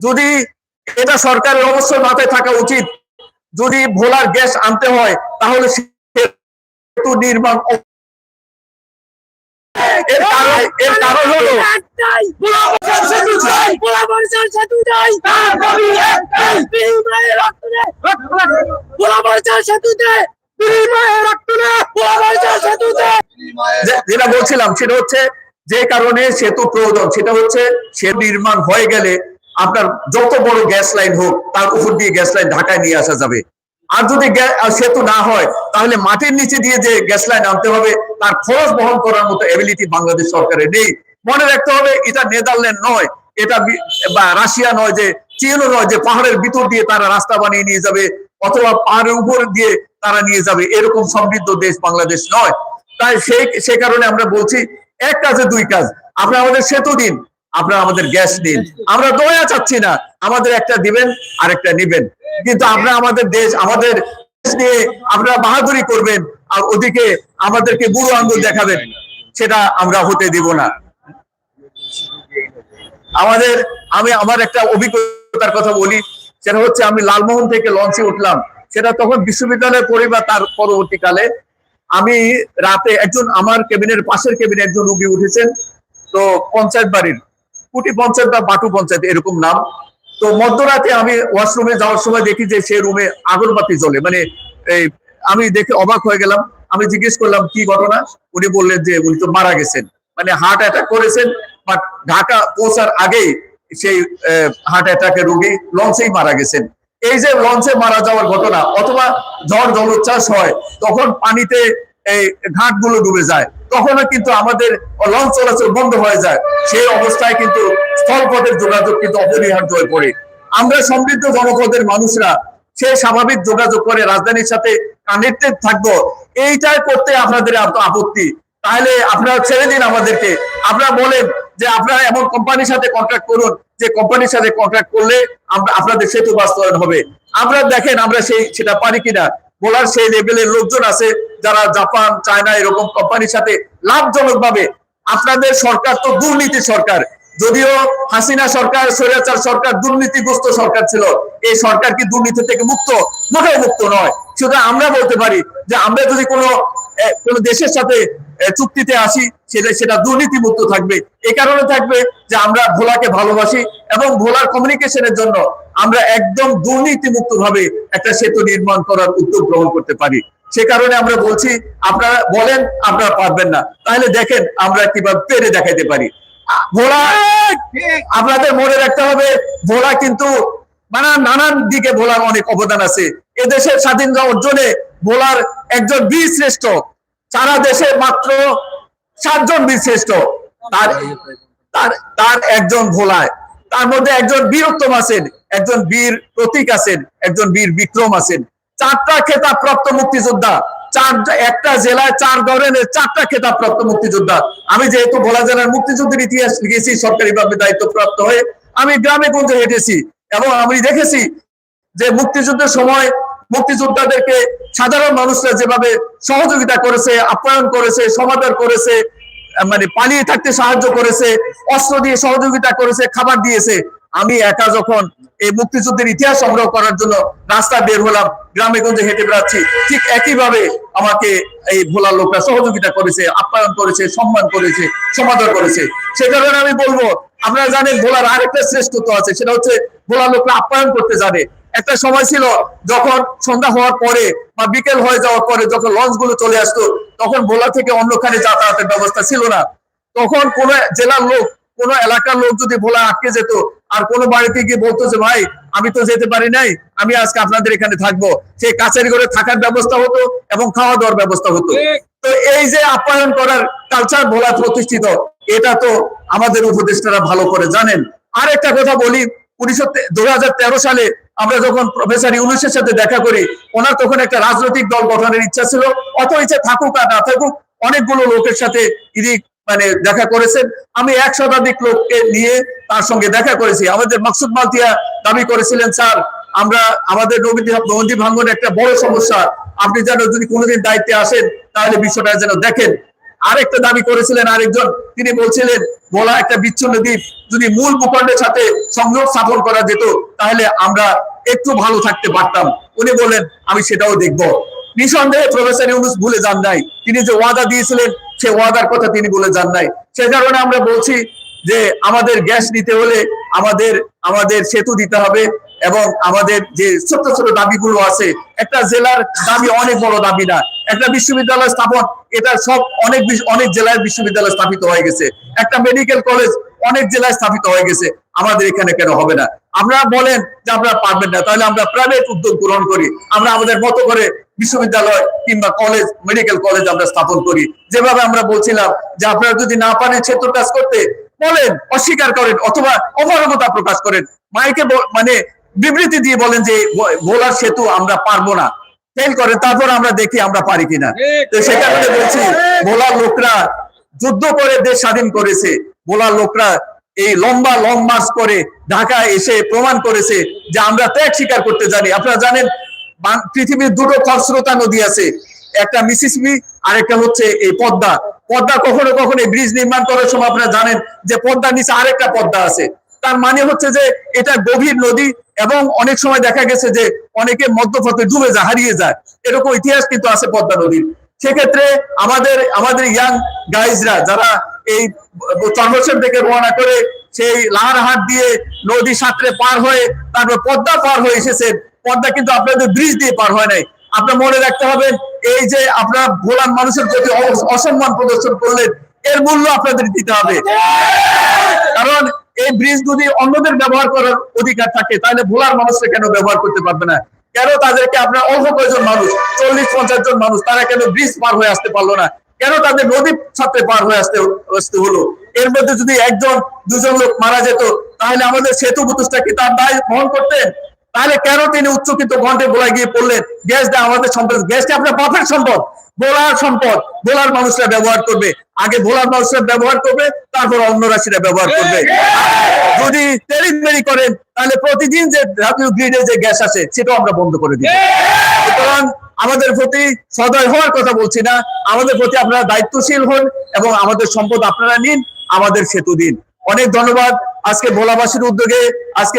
যদি এটা সরকারের অবশ্যই মাথায় থাকা উচিত যদি ভোলার গ্যাস আনতে হয় তাহলে সেতু নির্মাণ এর কারণ এর হলো যেটা বলছিলাম সেটা হচ্ছে যে কারণে সেতু প্রয়োজন সেটা হচ্ছে সে নির্মাণ হয়ে গেলে আপনার যত বড় গ্যাস লাইন হোক, তার উপর দিয়ে গ্যাস লাইন ঢাকায় নিয়ে আসা যাবে। আর যদি সেতু না হয়, তাহলে মাটির নিচে দিয়ে যে গ্যাস লাইন আনতে হবে, তার খরচ বহন করার মতো এবিলিটি বাংলাদেশ সরকারের নেই। মনে রাখতে হবে, এটা নেদারল্যান্ড নয়, এটা বা রাশিয়া নয় যে চীনও নয় যে, পাহাড়ের ভিতর দিয়ে তারা রাস্তা বানিয়ে নিয়ে যাবে, অথবা পাহাড়ের উপর দিয়ে তারা নিয়ে যাবে, এরকম সমৃদ্ধ দেশ বাংলাদেশ নয়। তাই সেই, সে কারণে আমরা বলছি, এক কাজে দুই কাজ। আপনারা আমাদের সেতু দিন আপনারা আমাদের গ্যাস দিন। আমরা দয়া চাচ্ছি না আমাদের একটা দিবেন আরেকটা নিবেন। কিন্তু আমরা আমাদের দেশ আমাদের দেশ নিয়ে আপনারা বাহাদুরি করবেন আর ওদিকে আমাদেরকে বুড়ো আঙ্গুল দেখাবেন সেটা আমরা হতে দিব না। আমাদের আমি আমার একটা অভিজ্ঞতার কথা বলি সেটা হচ্ছে আমি লালমোহন থেকে লঞ্চে উঠলাম। সেটা তখন বিশ্ববিদ্যালয়ে পড়ি বা তার পরবর্তীকালে। আমি রাতে একজন আমার কেবিনের পাশের কেবিনে একজন রুগী উঠেছেন তো পঞ্চায়েত বাড়ির। কুটি পঞ্চায়েত বা বাটু পঞ্চায়েত এরকম নাম। তো মধ্যরাতে আমি ওয়াশরুমে যাওয়ার সময় দেখি যে সে রুমে আগরবাতি জ্বলে। মানে এই আমি দেখে অবাক হয়ে গেলাম। আমি জিজ্ঞেস করলাম, কি ঘটনা? উনি বললেন যে উনি তো মারা গেছেন। মানে হার্ট অ্যাটাক করেছেন, বাট ঢাকা পৌঁছার আগেই সেই হার্ট অ্যাটাকের রোগী লঞ্চেই মারা গেছেন। এই যে লঞ্চে মারা যাওয়ার ঘটনা, অথবা ঝড় জলোচ্ছ্বাস হয়, তখন পানিতে এই ঘাটগুলো ডুবে যায়। তখনও কিন্তু আমাদের লঞ্চ চলাচল বন্ধ হয়ে যায়। সেই অবস্থায় কিন্তু স্থলপথের যোগাযোগ কিন্তু অপরিহার্য হয়ে পড়ে। আমরা সমৃদ্ধ জনপদের মানুষরা সে স্বাভাবিক যোগাযোগ করে রাজধানীর সাথে কানেক্টেড থাকব, এইটাই করতে আপনাদের আপত্তি। তাহলে আপনারা ছেড়ে দিন আমাদেরকে। আপনারা বলেন যে আপনারা এমন কোম্পানির সাথে কন্ট্রাক্ট করুন, যে কোম্পানির সাথে কন্ট্রাক্ট করলে আমরা আপনাদের সেতু বাস্তবায়ন হবে। আমরা দেখেন আমরা সেই সেটা পারি কিনা। বলার সেই লেভেলের লোকজন আছে যারা জাপান, চায়না এরকম কোম্পানির সাথে লাভজনক ভাবে আপনাদের সরকার তো দুর্নীতি সরকার। যদিও হাসিনা সরকার, স্বৈরাচার সরকার দুর্নীতিগ্রস্ত সরকার ছিল, এই সরকার কি দুর্নীতি থেকে মুক্ত? মোটেও মুক্ত নয়। শুধু আমরা বলতে পারি যে আমরা যদি কোনো কোনো দেশের সাথে চুক্তিতে আসি, সেটা সেটা দুর্নীতি মুক্ত থাকবে। এই কারণে থাকবে যে আমরা ভোলাকে ভালোবাসি এবং ভোলার কমিউনিকেশনের জন্য আমরা একদম দুর্নীতি মুক্ত ভাবে একটা সেতু নির্মাণ করার উদ্যোগ গ্রহণ করতে পারি। সে কারণে আমরা বলছি, আপনারা বলেন, আপনারা পারবেন না। তাহলে দেখেন, আমরা কীভাবে পেরে দেখাইতে পারি। ভোলা, আপনাদের মনে রাখতে হবে, ভোলা কিন্তু মানে নানান দিকে ভোলার অনেক অবদান আছে। এদেশের স্বাধীনতা অর্জনে ভোলার একজন বীর শ্রেষ্ঠ সারা দেশে মাত্র সাতজন বীর শ্রেষ্ঠ তার তার তার একজন ভোলায়। তার মধ্যে একজন বীরত্তম আছেন, একজন বীর প্রতীক আছেন, একজন বীর বিক্রম আছেন। চারটা খেতাব প্রাপ্ত মুক্তিযোদ্ধা, চার একটা জেলায় চার ধরনের চারটা খেতাব প্রাপ্ত মুক্তিযোদ্ধা। আমি যেহেতু ভোলা জেলার মুক্তিযুদ্ধের ইতিহাস লিখেছি, সরকারিভাবে দায়িত্বপ্রাপ্ত হয়ে আমি গ্রামে গঞ্জে হেঁটেছি এবং আমি দেখেছি যে মুক্তিযুদ্ধের সময় মুক্তিযোদ্ধাদেরকে সাধারণ মানুষরা যেভাবে সহযোগিতা করেছে, আপ্যায়ন করেছে, সমাদর করেছে মানে পালিয়ে থাকতে সাহায্য করেছে, অস্ত্র দিয়ে সহযোগিতা করেছে, খাবার দিয়েছে, আমি একা যখন এই মুক্তিযুদ্ধের ইতিহাস সংগ্রহ করার জন্য রাস্তা বের হলাম, গ্রামে গঞ্জে হেঁটে বেড়াচ্ছি। ঠিক একইভাবে আমাকে এই ভোলার লোকরা সহযোগিতা করেছে, আপ্যায়ন করেছে, সম্মান করেছে, সমাদর করেছে। সে কারণে আমি বলব, আপনারা জানেন ভোলার আরেকটা শ্রেষ্ঠত্ব আছে, সেটা হচ্ছে ভোলার লোকরা আপ্যায়ন করতে জানে। একটা সময় ছিল যখন সন্ধ্যা হওয়ার পরে বা বিকেল হয়ে যাওয়ার পরে যখন লঞ্চগুলো চলে আসতো, তখন ভোলা থেকে অন্যখানে যাতায়াতের ব্যবস্থা ছিল না। তখন কোন জেলার লোক, কোন এলাকার লোক যদি ভোলা আটকে যেত আর কোন বাড়িতে গিয়ে বলতো যে ভাই, আমি তো যেতে পারি নাই, আমি আজকে আপনাদের এখানে থাকব। সেই কাছারি করে থাকার ব্যবস্থা হতো এবং খাওয়া দাওয়ার ব্যবস্থা হতো। তো এই যে আপ্যায়ন করার কালচার ভোলা প্রতিষ্ঠিত, এটা তো আমাদের উপদেষ্টারা ভালো করে জানেন। আর একটা কথা বলি, উনিশশো দু সালে আমরা যখন প্রফেসর ইউনুসের সাথে দেখা করি, ওনার তখন একটা রাজনৈতিক দল গঠনের ইচ্ছা ছিল। অত ইচ্ছা থাকুক আর না থাকুক, অনেকগুলো লোকের সাথে ইনি মানে দেখা করেছেন। আমি এক শতাধিক লোককে নিয়ে তার সঙ্গে দেখা করেছি। আমাদের মাকসুদ মালতিয়া দাবি করেছিলেন, স্যার, আমরা আমাদের নদী ভাঙ্গনের একটা বড় সমস্যা। আপনি যেন যদি কোনোদিন দায়িত্বে আসেন, তাহলে বিষয়টা যেন দেখেন। আরেকটা দাবি করেছিলেন আরেকজন। তিনি বলছিলেন, বলা একটা বিচ্ছিন্ন দ্বীপ। যদি মূল ভূখণ্ডের সাথে সংযোগ স্থাপন করা যেত, তাহলে আমরা একটু ভালো থাকতে পারতাম। উনি বললেন, আমি সেটাও দেখব। নিঃসন্দেহে প্রফেসর ইউনুস ভুলে যান নাই। তিনি যে ওয়াদা দিয়েছিলেন সে ওয়াদার কথা তিনি ভুলে যান নাই। সে কারণে আমরা বলছি যে আমাদের গ্যাস নিতে হলে আমাদের আমাদের সেতু দিতে হবে এবং আমাদের যে ছোট ছোট দাবিগুলো আছে, একটা জেলার দাবি অনেক বড় দাবি না, একটা বিশ্ববিদ্যালয় স্থাপন, এটা সব অনেক অনেক জেলায় বিশ্ববিদ্যালয় স্থাপিত হয়ে গেছে। একটা মেডিকেল কলেজ অনেক জেলায় স্থাপিত হয়ে গেছে, আমাদের এখানে কেন হবে না? আমরা বলেন যে আপনারা পারবেন না, তাহলে আমরা প্রাইভেট উদ্যোগ গ্রহণ করি। আমরা আমাদের মতো করে বিশ্ববিদ্যালয় কিংবা কলেজ মেডিকেল কলেজ আমরা স্থাপন করি। যেভাবে আমরা বলছিলাম যে আপনারা যদি না পারেন সেতু কাজ করতে, বলেন, অস্বীকার করেন অথবা অপারগতা প্রকাশ করেন। মাইকে মানে বিবৃতি দিয়ে বলেন যে ভোলার সেতু আমরা পারব না। ফেল করেন, তারপর আমরা দেখি আমরা পারি কিনা। তো সে কারণে বলছি ভোলার লোকরা যুদ্ধ করে দেশ স্বাধীন করেছে। ভোলার লোকরা এই লম্বা লং মার্চ করে ঢাকায় এসে প্রমাণ করেছে যে আমরা ত্যাগ স্বীকার করতে জানি। আপনারা জানেন পৃথিবীর দুটো খরস্রোতা নদী আছে। একটা মিসিসিপি আর একটা হচ্ছে এই পদ্মা। পদ্মা কখনো কখনো ব্রিজ নির্মাণ করার সময় আপনারা জানেন যে পদ্মার নিচে আরেকটা পদ্মা আছে। তার মানে হচ্ছে যে এটা গভীর নদী এবং অনেক সময় দেখা গেছে যে অনেকে মধ্যপথে ডুবে যায়, হারিয়ে যায়। এরকম ইতিহাস কিন্তু আছে পদ্মা নদীর। সেক্ষেত্রে আমাদের আমাদের ইয়াং গাইজরা যারা এই চন্দ্রসেন থেকে রওনা করে সেই লাহারহাট দিয়ে নদী সাঁতরে পার হয়ে তারপর পদ্মা পার হয়ে এসেছেন পদ্মা কিন্তু আপনাদের ব্রিজ দিয়ে পার হয় নাই। আপনার মনে রাখতে হবে, এই যে আপনার ভোলার মানুষের প্রতি অসম্মান প্রদর্শন করলেন, এর মূল্য আপনাদের দিতে হবে। কারণ এই ব্রিজ যদি অন্যদের ব্যবহার করার অধিকার থাকে, তাহলে ভোলার মানুষরা কেন ব্যবহার করতে পারবে না? কেন তাদেরকে আপনার অল্প কয়েকজন মানুষ, চল্লিশ, পঞ্চাশ জন মানুষ, তারা কেন ব্রিজ পার হয়ে আসতে পারল না? কেন তাদের নদীর সাথে পার হয়ে আসতে আসতে হলো? এর মধ্যে যদি একজন, দুজন লোক মারা যেত, তাহলে আমাদের সেতু প্রতিষ্ঠা কি তার দায় বহন করতেন? তাহলে কেন তিনি উচ্চকিত ঘন্টে বোলায় গিয়ে পড়লেন? গ্যাস দেয় আমাদের সম্পদ। গ্যাসটা আপনার বাপের সম্পদ। বোলার সম্পদ। বোলার মানুষরা ব্যবহার করবে। আগে ভোলার মানুষরা ব্যবহার করবে, তারপর অন্য রাশিরা ব্যবহার করবে। যদি তেরিমেরি করেন, তাহলে প্রতিদিন যে গ্রিডে যে গ্যাস আসে, সেটাও আমরা বন্ধ করে দিই সুতরাং আমাদের প্রতি সদয় হওয়ার কথা বলছি না। আমাদের প্রতি আপনারা দায়িত্বশীল হন এবং আমাদের সম্পদ আপনারা নিন, আমাদের সেতু দিন। অনেক ধন্যবাদ। আজকে ভোলাবাসীর উদ্যোগে, আজকে